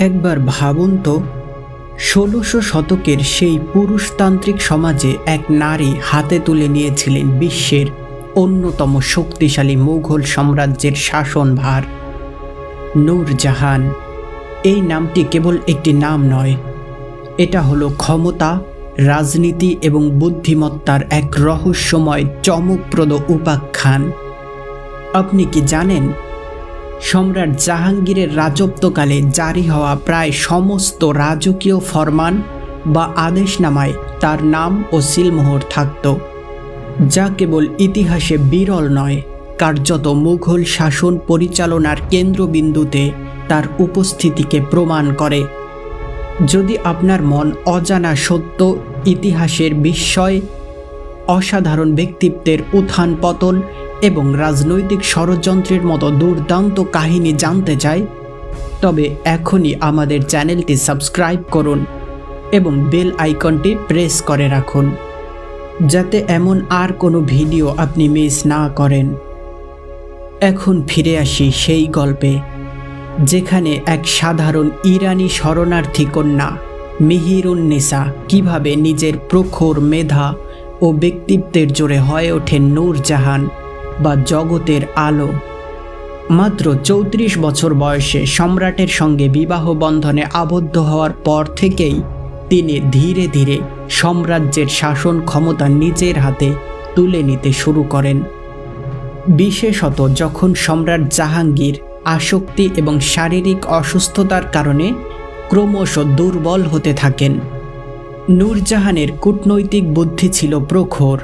একবার ভাবুন তো, ষোলোশো শতকের সেই পুরুষতান্ত্রিক সমাজে এক নারী হাতে তুলে নিয়েছিলেন বিশ্বের অন্যতম শক্তিশালী মুঘল সাম্রাজ্যের শাসনভার নূরজাহান। এই নামটি কেবল একটি নাম নয়, এটা হলো ক্ষমতা, রাজনীতি এবং বুদ্ধিমত্তার এক রহস্যময়, চমকপ্রদ উপাখ্যান। আপনি কি জানেন সম্রাট জাহাঙ্গীরের রাজত্বকালে জারি হওয়া প্রায় সমস্ত রাজকীয় ফরমান বা আদেশনামায় তার নাম ও সিলমোহর থাকত, যা কেবল ইতিহাসে বিরল নয়, কার্যত মুঘল শাসন পরিচালনার কেন্দ্রবিন্দুতে তার উপস্থিতিকে প্রমাণ করে। যদি আপনার মন অজানা সত্য, ইতিহাসের বিস্ময় অসাধারণ ব্যক্তিত্বের উত্থান পতন এবং রাজনৈতিক ষড়যন্ত্রের মতো দুর্দান্ত কাহিনী জানতে চায় তবে এখনই আমাদের চ্যানেলটি সাবস্ক্রাইব করুন এবং বেল আইকনটি প্রেস করে রাখুন, যাতে এমন আর কোনো ভিডিও আপনি মিস না করেন। এখন ফিরে আসি সেই গল্পে, যেখানে এক সাধারণ ইরানি শরণার্থী কন্যা মিহিরুন্নিসা কীভাবে নিজের প্রখর মেধা ও ব্যক্তিত্বের জোরে হয়ে ওঠেন নূরজাহান বা জগতের আলো। মাত্র চৌত্রিশ বছর বয়সে সম্রাটের সঙ্গে বিবাহ বন্ধনে আবদ্ধ হওয়ার পর থেকেই তিনি ধীরে ধীরে সাম্রাজ্যের শাসন ক্ষমতা নিজের হাতে তুলে নিতে শুরু করেন। বিশেষত যখন সম্রাট জাহাঙ্গীর আসক্তি এবং শারীরিক অসুস্থতার কারণে ক্রমশ দুর্বল হতে থাকেন নূরজাহানের কূটনৈতিক বুদ্ধি ছিল প্রখর।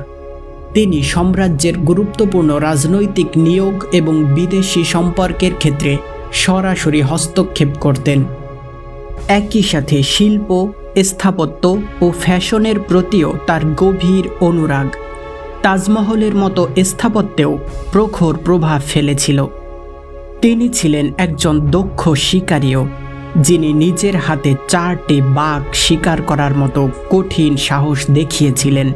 তিনি সাম্রাজ্যের গুরুত্বপূর্ণ রাজনৈতিক নিয়োগ এবং বিদেশি সম্পর্কের ক্ষেত্রে সরাসরি হস্তক্ষেপ করতেন। একই সাথে শিল্প, স্থাপত্য ও ফ্যাশনের প্রতিও তার গভীর অনুরাগ। তাজমহলের মতো স্থাপত্যেও প্রখর প্রভাব ফেলেছিল। তিনি ছিলেন একজন দক্ষ শিকারীও। যিনি নিজের হাতে চারটি বাঘ শিকার করার মতো কঠিন সাহস দেখিয়েছিলেন,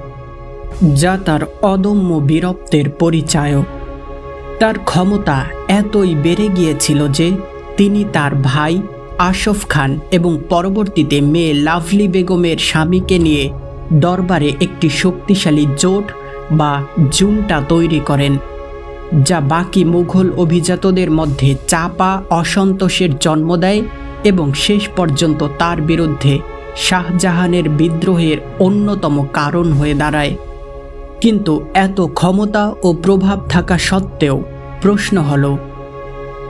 যা তার অদম্য বীরত্বের পরিচায়ক। তার ক্ষমতা এতই বেড়ে গিয়েছিল যে তিনি তার ভাই আশফ খান এবং পরবর্তীতে মেয়ে লাভলি বেগমের স্বামীকে নিয়ে দরবারে একটি শক্তিশালী জোট বা জুনটা তৈরি করেন। যা বাকি মুঘল অভিজাতদের মধ্যে চাপা, অসন্তোষের জন্ম দেয় এবং শেষ পর্যন্ত তার বিরুদ্ধে শাহজাহানের বিদ্রোহের অন্যতম কারণ হয়ে দাঁড়ায়। কিন্তু এত ক্ষমতা ও প্রভাব থাকা সত্ত্বেও প্রশ্ন হল,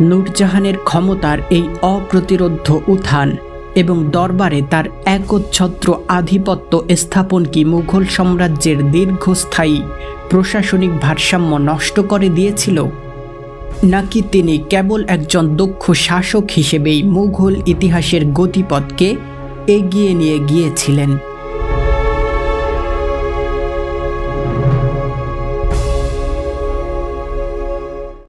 নূরজাহানের ক্ষমতার এই অপ্রতিরোধ্য উত্থান এবং দরবারে তার একচ্ছত্র আধিপত্য স্থাপন কি মুঘল সাম্রাজ্যের দীর্ঘস্থায়ী প্রশাসনিক ভারসাম্য নষ্ট করে দিয়েছিল? নাকি তিনি কেবল একজন দক্ষ শাসক হিসেবেই মুঘল ইতিহাসের গতিপথকে এগিয়ে নিয়ে গিয়েছিলেন?